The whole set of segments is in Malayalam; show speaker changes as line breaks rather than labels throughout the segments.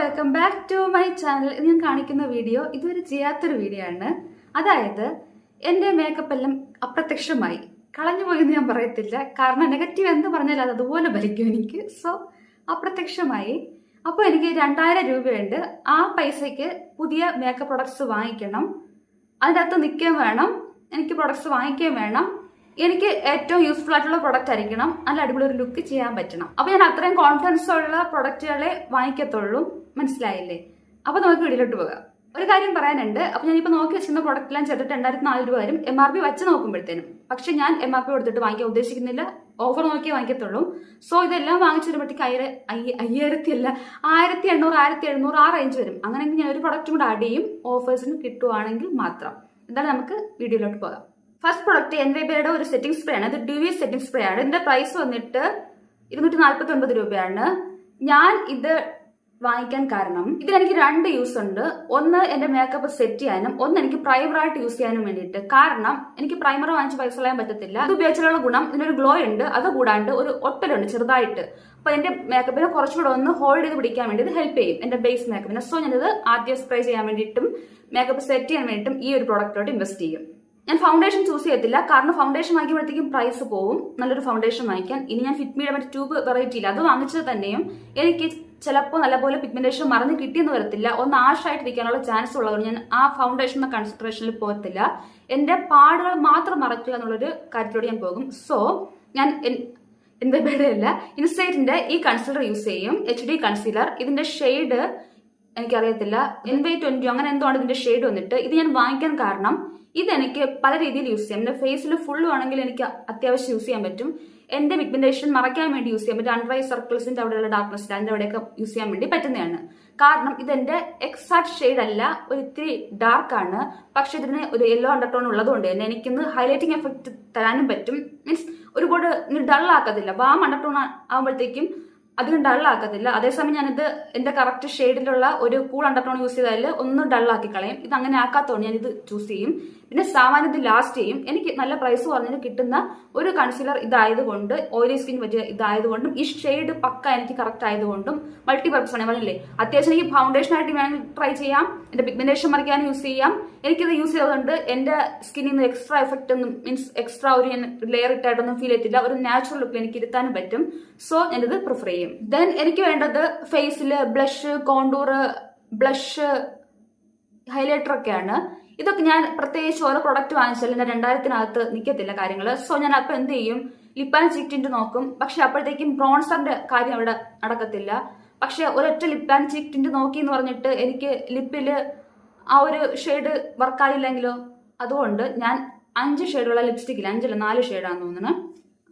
Welcome back to my channel ഞാൻ കാണിക്കുന്ന വീഡിയോ ഇതുവരെ ചെയ്യാത്തൊരു വീഡിയോ ആണ്. അതായത് എന്റെ മേക്കപ്പ് എല്ലാം അപ്രത്യക്ഷമായി. കളഞ്ഞുപോയി എന്ന് ഞാൻ പറയത്തില്ല. കാരണം നെഗറ്റീവ് എന്ത് പറഞ്ഞാലും അത് അതുപോലെ ഭരിക്കും എനിക്ക്. സോ അപ്രത്യക്ഷമായി. അപ്പോൾ എനിക്ക് രണ്ടായിരം രൂപയുണ്ട്. ആ പൈസയ്ക്ക് പുതിയ മേക്കപ്പ് പ്രൊഡക്ട്സ് വാങ്ങിക്കണം. അതിന്റെ അകത്ത് നിൽക്കുകയും വേണം. എനിക്ക് പ്രൊഡക്ട്സ് വാങ്ങിക്കുകയും വേണം. എനിക്ക് ഏറ്റവും യൂസ്ഫുൾ ആയിട്ടുള്ള പ്രൊഡക്റ്റ് ആയിരിക്കണം. നല്ല അടിപൊളി ഒരു ലുക്ക് ചെയ്യാൻ പറ്റണം. അപ്പൊ ഞാൻ അത്രയും കോൺഫിഡൻസ് ഉള്ള പ്രൊഡക്റ്റുകളെ വാങ്ങിക്കത്തുള്ളൂ. മനസ്സിലായില്ലേ? അപ്പൊ നമുക്ക് വീട്ടിലോട്ട് പോകാം. ഒരു കാര്യം പറയാനുണ്ട്. അപ്പൊ ഞാനിപ്പോ നോക്കി വെച്ചിരുന്ന പ്രൊഡക്റ്റ് എല്ലാം ചെയ്തിട്ട് രണ്ടായിരത്തി നാല് രൂപ വരും. എം ആർ പി വെച്ച് നോക്കുമ്പോഴത്തേനും. പക്ഷെ ഞാൻ എം ആർ പി കൊടുത്തിട്ട് വാങ്ങിക്കാൻ ഉദ്ദേശിക്കുന്നില്ല. ഓഫർ നോക്കിയേ വാങ്ങിക്കത്തുള്ളൂ. സോ ഇതെല്ലാം വാങ്ങിച്ചു വരുമ്പോഴത്തേക്ക് അയ്യ- അയ്യായിരത്തി അല്ല ആയിരത്തി എണ്ണൂറ് ആയിരത്തി എഴുന്നൂറ് ആ റേഞ്ച് വരും. അങ്ങനെയെങ്കിൽ ഞാൻ ഒരു പ്രൊഡക്റ്റും കൂടെ ആഡ് ചെയ്യും. ഓഫേഴ്സിന് കിട്ടുവാണെങ്കിൽ മാത്രം. എന്തായാലും നമുക്ക് വീഡിയോയിലോട്ട് പോകാം. ഫസ്റ്റ് പ്രൊഡക്റ്റ് എൻ ബിയുടെ ഒരു സെറ്റിംഗ് സ്പ്രേ ആണ്. ഇത് ഡ്യൂവി സെറ്റിംഗ് സ്പ്രേ ആണ്. ഇതിന്റെ പ്രൈസ് വന്നിട്ട് ഇരുന്നൂറ്റി നാൽപ്പത്തി ഒൻപത് രൂപയാണ്. ഞാൻ ഇത് വാങ്ങിക്കാൻ കാരണം ഇതിലെനിക്ക് രണ്ട് യൂസ് ഉണ്ട്. ഒന്ന് എന്റെ മേക്കപ്പ് സെറ്റ് ചെയ്യാനും ഒന്ന് എനിക്ക് പ്രൈമർ ആയിട്ട് യൂസ് ചെയ്യാനും വേണ്ടിയിട്ട്. കാരണം എനിക്ക് പ്രൈമർ വാങ്ങിച്ച് പൈസ കളയാൻ പറ്റത്തില്ല. ഇത് ഉപയോഗിച്ചുള്ള ഗുണം ഇതിനൊരു ഗ്ലോ ഉണ്ട്. അത് കൂടാണ്ട് ഒരു ഒട്ടലുണ്ട് ചെറുതായിട്ട്. അപ്പൊ എന്റെ മേക്കപ്പിനെ കുറച്ചുകൂടെ ഒന്ന് ഹോൾഡ് ചെയ്ത് പിടിക്കാൻ വേണ്ടി ഇത് ഹെൽപ്പ് ചെയ്യും എന്റെ ബേസ് മേക്കപ്പിനെ സോ ഞാനിത് ആദ്യം സ്പ്രേ ചെയ്യാൻ വേണ്ടിയിട്ടും മേക്കപ്പ് സെറ്റ് ചെയ്യാൻ വേണ്ടിയിട്ടും ഈ ഒരു പ്രോഡക്റ്റിലോട്ട് ഇൻവെസ്റ്റ് ചെയ്യും. ഞാൻ ഫൗണ്ടേഷൻ ചൂസ് ചെയ്യത്തില്ല. കാരണം ഫൗണ്ടേഷൻ വാങ്ങിക്കുമ്പോഴത്തേക്കും പ്രൈസ് പോവും. നല്ലൊരു ഫൗണ്ടേഷൻ വാങ്ങിക്കാൻ. ഇനി ഞാൻ ഫിറ്റ്മിയുടെ മറ്റേ ട്യൂബ് വെറൈറ്റി ഇല്ല. അത് വാങ്ങിച്ചത് തന്നെയും എനിക്ക് ചിലപ്പോൾ നല്ലപോലെ പിഗ്മെന്റേഷൻ മറന്ന് കിട്ടിയെന്ന് വരത്തില്ല. ഒന്ന് ആഷായിട്ട് ഇരിക്കാനുള്ള ചാൻസ് ഉള്ളതുകൊണ്ട് ഞാൻ ആ ഫൗണ്ടേഷൻ എന്ന കൺസെൻട്രേഷനിൽ പോകത്തില്ല. എന്റെ പാടുകൾ മാത്രം മറയ്ക്കുക എന്നുള്ളൊരു കാര്യത്തിലൂടെ ഞാൻ പോകും. സോ ഞാൻ എന്റെ എന്റെ ബേഡല്ല ഇൻസൈറ്റിന്റെ ഈ കൺസീലർ യൂസ് ചെയ്യും. എച്ച് ഡി കൺസീലർ ഇതിന്റെ ഷെയ്ഡ് എനിക്കറിയത്തില്ല. എൻ വൈ ട്വന്റി അങ്ങനെ എന്തോ ആണ് ഇതിന്റെ ഷെയ്ഡ് വന്നിട്ട്. ഇത് ഞാൻ വാങ്ങിക്കാൻ കാരണം ഇത് എനിക്ക് പല രീതിയിൽ യൂസ് ചെയ്യാം. എന്റെ ഫേസിൽ ഫുൾ ആണെങ്കിൽ എനിക്ക് അത്യാവശ്യം യൂസ് ചെയ്യാൻ പറ്റും. എന്റെ പിഗ്മെന്റേഷൻ മറയ്ക്കാൻ വേണ്ടി യൂസ് ചെയ്യാൻ പറ്റും. അണ്ടർ സർക്കിൾസിന്റെ സർക്കിൾസിന്റെ അവിടെയുള്ള ഡാർക്ക്നെസ് അതിന്റെ അവിടെയൊക്കെ യൂസ് ചെയ്യാൻ വേണ്ടി പറ്റുന്നതാണ്. കാരണം ഇതെന്റെ എക്സാക്ട് ഷെയ്ഡ് അല്ല. ഒരു ഇത്തിരി ഡാർക്ക് ആണ്. പക്ഷെ ഇതിന് ഒരു യെല്ലോ അണ്ടർടോൺ ഉള്ളതുകൊണ്ട് തന്നെ എനിക്കിന്ന് ഹൈലൈറ്റിംഗ് എഫക്ട് തരാനും പറ്റും. മീൻസ് ഒരുപാട് ഡൾ ആക്കത്തില്ല. അപ്പൊ ആ അണ്ടർടോൺ ആകുമ്പോഴത്തേക്കും അധികം ഡൾ ആക്കത്തില്ല. അതേസമയം ഞാനിത് എന്റെ കറക്റ്റ് ഷെയ്ഡിലുള്ള ഒരു കൂൾ അണ്ടർടോൺ യൂസ് ചെയ്താൽ ഒന്ന് ഡൾ ആക്കി കളയും. ഇത് അങ്ങനെ ആക്കാത്തതുകൊണ്ട് ഞാനിത് ചൂസ് ചെയ്യും. പിന്നെ സാമാന്യം ഇത് ലാസ്റ്റ് ചെയ്യും. എനിക്ക് നല്ല പ്രൈസ് പറഞ്ഞിട്ട് കിട്ടുന്ന ഒരു കൺസീലർ ഇതായതുകൊണ്ട് ഓയിലി സ്കിൻ പറ്റിയ ഇതായതുകൊണ്ടും ഈ ഷെയ്ഡ് പക്ക എനിക്ക് കറക്റ്റ് ആയതുകൊണ്ടും മൾട്ടി പർപ്പസ് ആണ്. പറഞ്ഞില്ലേ? അത്യാവശ്യം എനിക്ക് ഫൗണ്ടേഷൻ ആയിട്ട് വേണമെങ്കിൽ ട്രൈ ചെയ്യാം. എന്റെ പിഗ്മെന്റേഷൻ മറിക്കാൻ യൂസ് ചെയ്യാം. എനിക്കിത് യൂസ് ചെയ്തതുകൊണ്ട് എന്റെ സ്കിന്നിൽ നിന്ന് എക്സ്ട്രാ എഫക്റ്റ് ഒന്നും മീൻസ് എക്സ്ട്രാ ഒരു ലെയർ ഇട്ടായിട്ടൊന്നും ഫീൽ ചെയ്തില്ല ഒരു നാച്ചുറൽ ലുക്ക് എനിക്ക് ഇരുത്താനും പറ്റും. സോ ഞാനിത് പ്രിഫർ ചെയ്യും. ദെൻ എനിക്ക് വേണ്ടത് ഫേസിൽ ബ്ലഷ് കോണ്ടൂർ ബ്ലഷ് ഹൈലൈറ്റർ ഒക്കെയാണ്. ഇതൊക്കെ ഞാൻ പ്രത്യേകിച്ച് ഓരോ പ്രൊഡക്റ്റ് വാങ്ങിച്ചാൽ എന്റെ രണ്ടായിരത്തിനകത്ത് നിൽക്കത്തില്ല കാര്യങ്ങൾ സോ ഞാൻ അപ്പൊ എന്ത് ചെയ്യും? ലിപ്പാൻ ചീറ്റിന്റെ നോക്കും. പക്ഷെ അപ്പോഴത്തേക്കും ബ്രോൺസറിന്റെ കാര്യം അവിടെ നടക്കത്തില്ല. പക്ഷെ ഒരൊറ്റ ലിപ്പാൻ ചീറ്റിന്റെ നോക്കി എന്ന് പറഞ്ഞിട്ട് എനിക്ക് ലിപ്പിൽ ആ ഒരു ഷെയ്ഡ് വർക്കായില്ലെങ്കിലോ അതുകൊണ്ട് ഞാൻ അഞ്ച് ഷെയ്ഡുള്ള ലിപ്സ്റ്റിക്കിൽ അഞ്ചല്ല നാല് ഷെയ്ഡാന്ന് തോന്നുന്നു.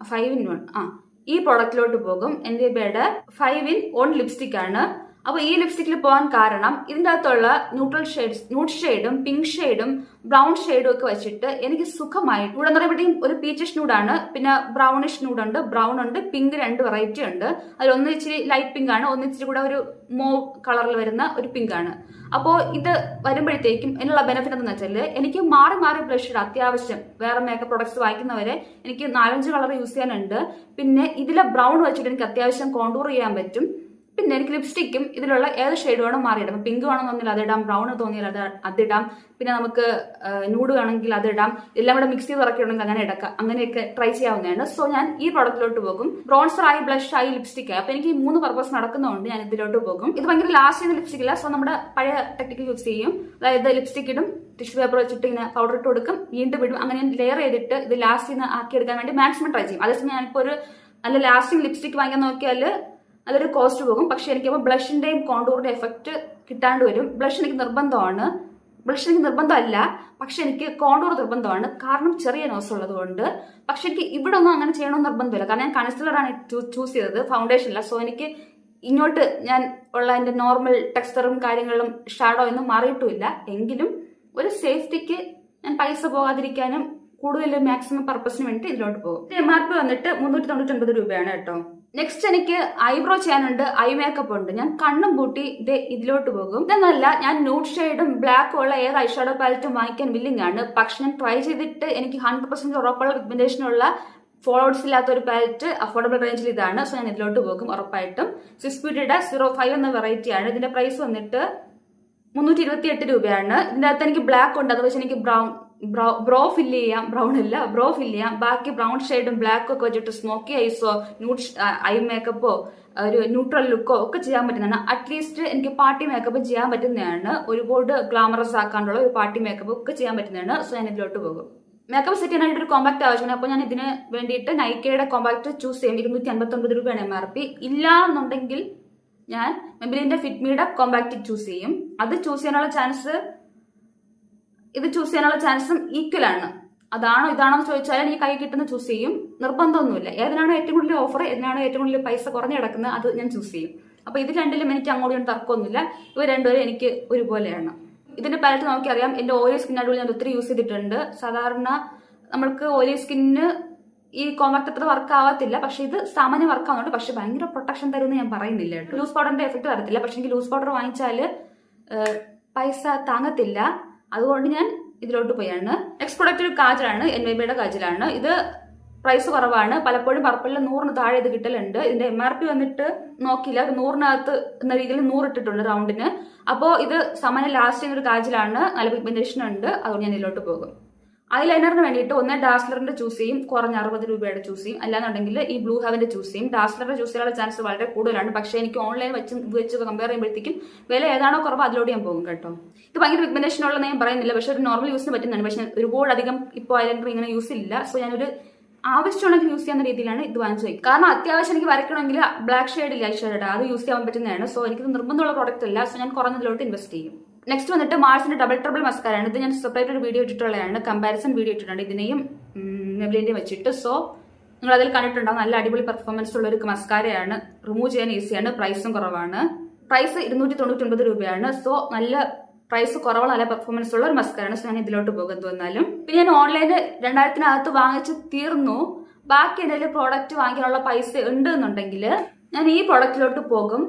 ഫൈവ് ഇൻ വൺ ആ ഈ പ്രൊഡക്റ്റിലോട്ട് പോകും. എന്റെ ബേഡ് ഫൈവ് ഇൻ വൺ ലിപ്സ്റ്റിക് ആണ്. അപ്പൊ ഈ ലിപ്സ്റ്റിക്കിൽ പോകാൻ കാരണം ഇതിന്റെ അകത്തുള്ള ന്യൂട്രൽ ഷെയ്ഡ്സ് ന്യൂഡ് ഷെയ്ഡും പിങ്ക് ഷെയ്ഡും ബ്രൗൺ ഷെയ്ഡും ഒക്കെ വെച്ചിട്ട് എനിക്ക് സുഖമായി. ഇവിടെ എന്ന് പറയുമ്പോഴത്തേക്കും ഒരു പീച്ചിഷ് ന്യൂഡാണ് പിന്നെ ബ്രൗണിഷ് ന്യൂഡ് ഉണ്ട് ബ്രൗൺ ഉണ്ട് പിങ്ക് രണ്ട് വെറൈറ്റി ഉണ്ട്. അതിൽ ഒന്ന് ഇച്ചിരി ലൈറ്റ് പിങ്ക് ആണ് ഒന്ന് ഇച്ചിരി കൂടെ ഒരു മോ കളറിൽ വരുന്ന ഒരു പിങ്ക് ആണ്. അപ്പോൾ ഇത് വരുമ്പോഴത്തേക്കും എന്നുള്ള ബെനിഫിറ്റ് എന്ന് വെച്ചാൽ എനിക്ക് മാറി മാറി ബ്ലഷ് ഇടാം അത്യാവശ്യം. വേറെ മേക്കപ്പ് പ്രൊഡക്ട്സ് വാങ്ങിക്കുന്നവരെ എനിക്ക് നാലഞ്ച് കളർ യൂസ് ചെയ്യാനുണ്ട്. പിന്നെ ഇതിലെ ബ്രൗൺ വെച്ചിട്ട് എനിക്ക് അത്യാവശ്യം കോണ്ടൂർ ചെയ്യാൻ പറ്റും. പിന്നെ എനിക്ക് ലിപ്സ്റ്റിക്കും ഇതിലുള്ള ഏത് ഷെയ്ഡ് വേണം മാറിയിടാം. പിങ്ക് വേണം തോന്നിയാൽ അതിടാം ബ്രൗൺ തോന്നിയാൽ അത് അതിടാം പിന്നെ നമുക്ക് ന്യൂഡ് വേണമെങ്കിൽ അതിടാം എല്ലാം കൂടെ മിക്സ് ചെയ്ത് ഇറക്കിയിട്ടുണ്ടെങ്കിൽ അങ്ങനെ ഇടക്കാം. അങ്ങനെയൊക്കെ ട്രൈ ചെയ്യാവുന്നതാണ്. സോ ഞാൻ ഈ പ്രോഡക്റ്റിലോട്ട് പോകും. ബ്രോൺസർ ആയി ബ്ലഷ് ആയി ലിപ്സ്റ്റിക് ആയി. അപ്പൊ എനിക്ക് ഈ മൂന്ന് പർപ്പസ് നടക്കുന്നതുകൊണ്ട് ഞാൻ ഇതിലോട്ട് പോകും. ഇത് ഭയങ്കര ലാസ്റ്റ് ചെയ്യുന്ന ലിപ്സ്റ്റിക് ഇല്ല സോ നമ്മുടെ പഴയ ടെക്നിക്ക് യൂസ് ചെയ്യും. അതായത് ലിപ്സ്റ്റിക് ഇടും ടിഷ്യൂ പേപ്പർ വെച്ചിട്ട് ഇങ്ങനെ പൗഡർ ഇട്ട് കൊടുക്കും വീണ്ടും ഇടും. അങ്ങനെ ലെയർ ചെയ്തിട്ട് ഇത് ലാസ്റ്റ് ചെയ്യുന്ന ആക്കി എടുക്കാൻ വേണ്ടി മാക്സിമം ട്രൈ ചെയ്യും. അതേസമയം ഞാനിപ്പോൾ ഒരു നല്ല ലാസ്റ്റിംഗ് ലിപ്സ്റ്റിക് വാങ്ങിക്കാൻ നോക്കിയാൽ അതൊരു കോസ്റ്റ് പോകും. പക്ഷെ എനിക്കപ്പോൾ ബ്ലഷിന്റെയും കോണ്ടൂറിന്റെ എഫക്റ്റ് കിട്ടാണ്ട് വരും. ബ്ലഷ് എനിക്ക് നിർബന്ധമാണ്. ബ്ലഷ് എനിക്ക് നിർബന്ധമല്ല. പക്ഷെ എനിക്ക് കോണ്ടൂർ നിർബന്ധമാണ്. കാരണം ചെറിയ നോസ് ഉള്ളതുകൊണ്ട്. പക്ഷെ എനിക്ക് ഇവിടെ ഒന്നും അങ്ങനെ ചെയ്യണമെന്ന് നിർബന്ധമില്ല. കാരണം ഞാൻ കൺസിലറാണ് ചൂസ് ചെയ്തത്. ഫൗണ്ടേഷൻ അല്ല. സോ എനിക്ക് ഇങ്ങോട്ട് ഞാൻ ഉള്ള എന്റെ നോർമൽ ടെക്സ്ചറും കാര്യങ്ങളും ഷാഡോ ഒന്നും മാറിയിട്ടുമില്ല. എങ്കിലും ഒരു സേഫ്റ്റിക്ക് ഞാൻ പൈസ പോകാതിരിക്കാനും കൂടുതൽ മാക്സിമം പർപ്പസിന് വേണ്ടിയിട്ട് ഇതിലോട്ട് പോകും. എം ആർ പി വന്നിട്ട് മുന്നൂറ്റി തൊണ്ണൂറ്റി ഒൻപത് രൂപയാണ് കേട്ടോ. നെക്സ്റ്റ് എനിക്ക് ഐബ്രോ ചെയ്യാനുണ്ട് ഐ മേക്കപ്പ് ഉണ്ട്. ഞാൻ കണ്ണും പൂട്ടി ഇത് ഇതിലോട്ട് പോകും. ഇതെന്നല്ല ഞാൻ ന്യൂഡ് ഷെയ്ഡും ബ്ലാക്കും ഉള്ള ഏത് ഷാഡോ പാലറ്റും വാങ്ങിക്കാൻ വില്ലിംഗ് ആണ്. പക്ഷെ ഞാൻ ട്രൈ ചെയ്തിട്ട് എനിക്ക് ഹൺഡ്രഡ് പെർസെന്റ് ഉറപ്പുള്ള പിഗ്മെന്റേഷനുള്ള ഫോളോവേഴ്സ് ഇല്ലാത്ത ഒരു പാലറ്റ് അഫോർഡബിൾ റേഞ്ചിൽ ഇതാണ്. സോ ഞാൻ ഇതിലോട്ട് പോകും ഉറപ്പായിട്ടും. സിക്സ് ബ്യൂട്ടിയുടെ സീറോ ഫൈവ് എന്ന വെറൈറ്റി ആണ്. ഇതിന്റെ പ്രൈസ് വന്നിട്ട് മുന്നൂറ്റി ഇരുപത്തി എട്ട് രൂപയാണ് ഇതിനകത്ത് എനിക്ക് ബ്ലാക്ക് ഉണ്ട്. അത് വെച്ച് എനിക്ക് ബ്രൗൺ ബ്രോ ഫില്ല് ചെയ്യാം. ബ്രൗൺ അല്ല ബ്രോ ഫില്ല് ചെയ്യാം. ബാക്കി ബ്രൗൺ ഷെയ്ഡും ബ്ലാക്കും ഒക്കെ വെച്ചിട്ട് സ്മോക്കി ഐസോ ന്യൂഡ് ഐ മേക്കപ്പോ ഒരു ന്യൂട്രൽ ലുക്കോ ഒക്കെ ചെയ്യാൻ പറ്റുന്നതാണ്. അറ്റ്ലീസ്റ്റ് എനിക്ക് പാർട്ടി മേക്കപ്പ് ചെയ്യാൻ പറ്റുന്നതാണ്. ഒരുപാട് ഗ്ലാമറസ് ആക്കാനുള്ള ഒരു പാർട്ടി മേക്കപ്പ് ഒക്കെ ചെയ്യാൻ പറ്റുന്നതാണ്. സോ ഞാൻ ഇതിലോട്ട് പോകും. മേക്കപ്പ് സെറ്റ് ചെയ്യാനായിട്ട് ഒരു കോമ്പാക്ട് ആവശ്യമാണ്. അപ്പോൾ ഞാൻ ഇതിന് വേണ്ടിയിട്ട് നൈക്കയുടെ കോമ്പാക്ട് ചൂസ് ചെയ്യും. ഇരുന്നൂറ്റി അൻപത്തൊൻപത് രൂപയാണ് എം ആർ പി ഇല്ല എന്നുണ്ടെങ്കിൽ ഞാൻ മെബിലിന്റെ ഫിറ്റ്മിയുടെ കോമ്പാക്ട് ചൂസ് ചെയ്യും. അത് ചൂസ് ചെയ്യാനുള്ള ചാൻസ് ഇത് ചൂസ് ചെയ്യാനുള്ള ചാൻസും ഈക്വൽ ആണ്. അതാണോ ഇതാണോ എന്ന് ചോദിച്ചാൽ ഈ കൈ കിട്ടുന്ന ചൂസ് ചെയ്യും. നിർബന്ധമൊന്നുമില്ല. ഏതിനാണ് ഏറ്റവും കൂടുതൽ ഓഫർ ഏതിനാണ് ഏറ്റവും കൂടുതൽ പൈസ കുറഞ്ഞു കിടക്കുന്നത് അത് ഞാൻ ചൂസ് ചെയ്യും. അപ്പൊ ഇത് രണ്ടിലും എനിക്ക് അങ്ങോട്ടും തർക്കമൊന്നുമില്ല. ഇവ രണ്ടുപേരും എനിക്ക് ഒരുപോലെയാണ്. ഇതിന്റെ പാലറ്റ് നോക്കിയറിയാം. എന്റെ ഓയിലി സ്കിൻ അടിപൊളി ഞാൻ ഒത്തിരി യൂസ് ചെയ്തിട്ടുണ്ട്. സാധാരണ നമ്മൾക്ക് ഓയിലി സ്കിന്നിന് ഈ കോമ്പാക്ട് വർക്ക് ആവത്തില്ല. പക്ഷെ ഇത് സാമാന്യം വർക്ക് ആവുന്നുണ്ട്. പക്ഷെ ഭയങ്കര പ്രൊട്ടക്ഷൻ തരുമെന്ന് ഞാൻ പറയുന്നില്ല ലൂസ് പൗഡറിന്റെ എഫക്ട് തരത്തില്ല പക്ഷെ എനിക്ക് ലൂസ് പൗഡർ വാങ്ങിച്ചാൽ പൈസ താങ്ങത്തില്ല. അതുകൊണ്ട് ഞാൻ ഇതിലോട്ട് പോയാണ്. നെക്സ്റ്റ് പ്രൊഡക്റ്റ് ഒരു കാജലാണ് എൻ വൈ ബിയുടെ കാജലാണ്. ഇത് പ്രൈസ് കുറവാണ്. പലപ്പോഴും പർപ്പിളിൽ നൂറിന് താഴെ ഇത് കിട്ടലുണ്ട്. ഇതിന്റെ എം ആർ പി വന്നിട്ട് നോക്കിയില്ല. ഒരു നൂറിനകത്ത് എന്ന രീതിയിൽ നൂറ് ഇട്ടിട്ടുണ്ട് റൗണ്ടിന് അപ്പോൾ ഇത് സാമാന്യം ലാസ്റ്റ് ചെയ്യുന്ന ഒരു കാജിലാണ്. നല്ല പിഗ്മെന്റേഷൻ ഉണ്ട്. അതുകൊണ്ട് ഞാൻ ഇതിലോട്ട് പോകും. ഐലൈനറിന് വേണ്ടിയിട്ട് ഒന്ന് ഡാസ്ലറിന്റെ ചൂസ് ചെയ്യും. കുറഞ്ഞ അറുപത് രൂപയുടെ ചൂസ് ചെയ്യും. അല്ലാന്നുണ്ടെങ്കിൽ ഈ ബ്ലൂ ഹെവന്റെ ചൂസ് ചെയ്യും. ഡാസ്ലറിന്റെ ചൂസ് ചെയ്യാനുള്ള ചാൻസ് വളരെ കൂടുതലാണ്. പക്ഷേ എനിക്ക് ഓൺലൈൻ വെച്ച് വെച്ച് കമ്പയർ ചെയ്യുമ്പോഴത്തേക്കും വില ഏതാണോ കുറവ് അതിലൂടെ ഞാൻ പോകും കേട്ടോ. ഇത് ഭയങ്കര റിക്കമെൻഡേഷൻ ഉള്ളതെന്ന് ഞാൻ പറയുന്നില്ല. പക്ഷെ ഒരു നോർമൽ യൂസിന് പറ്റുന്നതാണ്. പക്ഷെ ഒരുപാട് അധികം ഇപ്പോൾ ഐലൈനർ ഇങ്ങനെ യൂസ് ഇല്ല. സോ ഞാനൊരു ആവശ്യമുണ്ടെങ്കിൽ യൂസ് ചെയ്യുന്ന രീതിയിലാണ് ഇത് വാങ്ങിച്ചു വയ്ക്കുക കാരണം അത്യാവശ്യം എനിക്ക് വരയ്ക്കണമെങ്കിൽ ബ്ലാക്ക് ഷെയ്ഡ് ഇല്ല ഐ ഷെയ്ഡ് അത് യൂസ് ചെയ്യാൻ പറ്റുന്നതാണ്. സോ എനിക്ക് നിർബന്ധമുള്ള പ്രോഡക്റ്റ് അല്ല. സോ ഞാൻ കുറഞ്ഞതിലോട്ട് ഇൻവെസ്റ്റ് ചെയ്യും. നെക്സ്റ്റ് വന്നിട്ട് മാർസിന്റെ ഡബിൾ ട്രബിൾ മസ്കാരാണ് ഇത് ഞാൻ സെപ്പറേറ്റ് ഒരു വീഡിയോ ഇട്ടിട്ടുള്ളതാണ്. കമ്പാരിസൺ വീഡിയോ ഇട്ടിട്ടുണ്ട്. ഇതിനെയും നെബിലിന്റെയും വെച്ചിട്ട്. സോ നിങ്ങൾ അതിൽ കണ്ടിട്ടുണ്ടാവും നല്ല അടിപൊളി പെർഫോമൻസ് ഉള്ള ഒരു മസ്കാരയാണ് റിമൂവ് ചെയ്യാൻ ഈസിയാണ് പ്രൈസും കുറവാണ് പ്രൈസ് ഇരുന്നൂറ്റി തൊണ്ണൂറ്റി ഒൻപത് രൂപയാണ്. സോ നല്ല പ്രൈസ് കുറവുള്ള നല്ല പെർഫോമൻസ് ഉള്ള ഒരു മസ്കാരാണ് സോ ഞാൻ ഇതിലോട്ട് പോകുന്നത് തോന്നാലും പിന്നെ ഞാൻ ഓൺലൈനിൽ രണ്ടായിരത്തിനകത്ത് വാങ്ങിച്ച് തീർന്നു. ബാക്കി എന്തെങ്കിലും പ്രോഡക്റ്റ് വാങ്ങിക്കാനുള്ള പൈസ ഉണ്ട് എന്നുണ്ടെങ്കിൽ ഞാൻ ഈ പ്രോഡക്റ്റിലോട്ട് പോകും.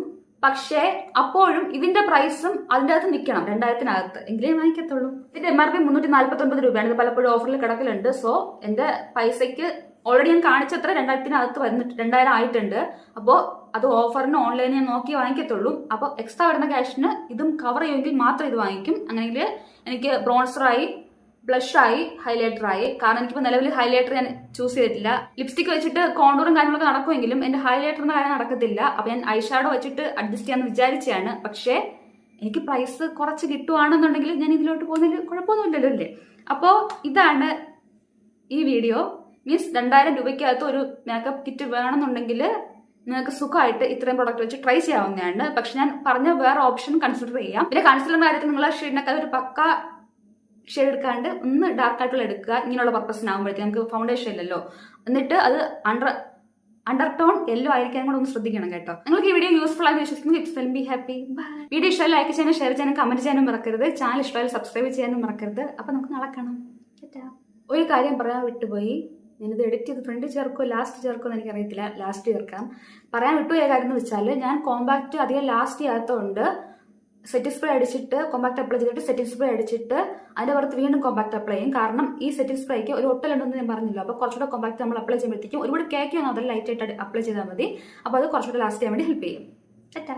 പക്ഷേ അപ്പോഴും ഇതിന്റെ പ്രൈസും അതിന്റെ അകത്ത് നിൽക്കണം. രണ്ടായിരത്തിനകത്ത്. എങ്കിലേ വാങ്ങിക്കത്തുള്ളൂ. ഇതിന്റെ എം ആർ പി മുന്നൂറ്റി നാല്പത്തി ഒൻപത് രൂപയാണ്. ഇത് പലപ്പോഴും ഓഫറിൽ കിടക്കലുണ്ട്. സോ എന്റെ പൈസയ്ക്ക് ഓൾറെഡി ഞാൻ കാണിച്ചത്ര രണ്ടായിരത്തിനകത്ത് വന്നിട്ട് രണ്ടായിരം ആയിട്ടുണ്ട്. അപ്പോൾ അത് ഓഫറിന് ഓൺലൈനിൽ ഞാൻ നോക്കി വാങ്ങിക്കത്തുള്ളൂ. അപ്പോൾ എക്സ്ട്രാ വരുന്ന ക്യാഷിന് ഇതും കവർ ചെയ്യുമെങ്കിൽ മാത്രം ഇത് വാങ്ങിക്കും. അങ്ങനെയെങ്കിൽ എനിക്ക് ബ്രോൺസറായി ബ്ലഷായി ഹൈലൈറ്ററായി കാരണം എനിക്കിപ്പോൾ നിലവിൽ ഹൈലൈറ്റർ ഞാൻ ചൂസ് ചെയ്തിട്ടില്ല. ലിപ്സ്റ്റിക് വെച്ചിട്ട് കോണ്ടൂറും കാര്യങ്ങളൊക്കെ നടക്കുമെങ്കിലും എന്റെ ഹൈലൈറ്ററിന്റെ കാര്യം നടക്കത്തില്ല. അപ്പോൾ ഞാൻ ഐഷാഡോ ഷാഡോ വെച്ചിട്ട് അഡ്ജസ്റ്റ് ചെയ്യാന്ന് വിചാരിച്ചാണ് പക്ഷേ എനിക്ക് പ്രൈസ് കുറച്ച് കിട്ടുവാണെന്നുണ്ടെങ്കിൽ ഞാൻ ഇതിലോട്ട് പോകുന്നതിൽ കുഴപ്പമൊന്നുമില്ലല്ലോ അല്ലേ? അപ്പോൾ ഇതാണ് ഈ വീഡിയോ മീൻസ് രണ്ടായിരം രൂപയ്ക്കകത്ത് ഒരു മേക്കപ്പ് കിറ്റ് വേണമെന്നുണ്ടെങ്കിൽ നിങ്ങൾക്ക് സുഖമായിട്ട് ഇത്രയും പ്രൊഡക്റ്റ് വെച്ച് ട്രൈ ചെയ്യാവുന്നതാണ്. പക്ഷെ ഞാൻ പറഞ്ഞ വേറെ ഓപ്ഷൻ കൺസിഡർ ചെയ്യാം. പിന്നെ കൺസിഡർ കാര്യത്തിൽ നിങ്ങൾ ഷെയ്ഡിനൊക്കെ ഒരു പക്ക ഷെയ്ഡ് എടുക്കാണ്ട് ഒന്ന് ഡാർക്ക് ആയിട്ടുള്ള എടുക്കുക. ഇങ്ങനെയുള്ള പർപ്പസിനാകുമ്പോഴത്തേക്ക് നമുക്ക് ഫൗണ്ടേഷൻ ഇല്ലല്ലോ. എന്നിട്ട് അത് അണ്ടർ അണ്ടർ ടോൺ യെല്ലോ ആയിരിക്കാൻ കൂടെ ഒന്ന് ശ്രദ്ധിക്കണം കേട്ടോ. നിങ്ങൾക്ക് ഈ വീഡിയോ യൂസ്ഫുൾ ആയി വിശ്വസിക്കുന്നു. It's well be happy video ഇഷ്ടമായി ലൈക്ക് ചെയ്യാനും ഷെയർ ചെയ്യാനും കമന്റ് ചെയ്യാനും മറക്കരുത്. ചാനൽ ഇഷ്ടമായി സബ്സ്ക്രൈബ് ചെയ്യാനും മറക്കരുത്. അപ്പൊ നമുക്ക് നാളെ കാണാം. ടാറ്റാ. ഒരു കാര്യം പറയാൻ വിട്ടുപോയി. ഞാനിത് എഡിറ്റ് ചെയ്ത് ഫ്രണ്ട് ചേർക്കോ ലാസ്റ്റ് ചേർക്കോ എന്ന് എനിക്കറിയത്തില്ല. ലാസ്റ്റ് ചേർക്കാം. പറയാൻ വിട്ടുപോയ കാര്യം എന്ന് വെച്ചാൽ ഞാൻ കോമ്പാക്ട് അധികം ലാസ്റ്റ് ചെയ്യാത്തതുകൊണ്ട് സെറ്റ് സ്പ്രേ അടിച്ചിട്ട് കോമ്പാക്ട് അപ്ലൈ ചെയ്തിട്ട് സെറ്റിംഗ് സ്പ്രേ അടിച്ചിട്ട് അതിന്റെ പുറത്ത് വീണ്ടും കോമ്പാക്ട് അപ്ലൈ ചെയ്യും. കാരണം ഈ സെറ്റിംഗ് സ്പ്രേക്ക് ഒരു ഒട്ടലുണ്ടെന്ന് ഞാൻ പറഞ്ഞില്ല? അപ്പോൾ കുറച്ചുകൂടെ കോമ്പാക്ട് നമ്മൾ അപ്ലൈ ചെയ്യുമ്പോഴത്തേക്കും ഒരുപാട് കേക്ക് ഒന്നും അതിൽ ലൈറ്റ് ആയിട്ട് അപ്ലൈ ചെയ്താൽ മതി. അപ്പോൾ അത് കുറച്ചുകൂടെ ലാസ്റ്റ് ചെയ്യാൻ വേണ്ടി ഹെൽപ്പ് ചെയ്യും. ടാറ്റാ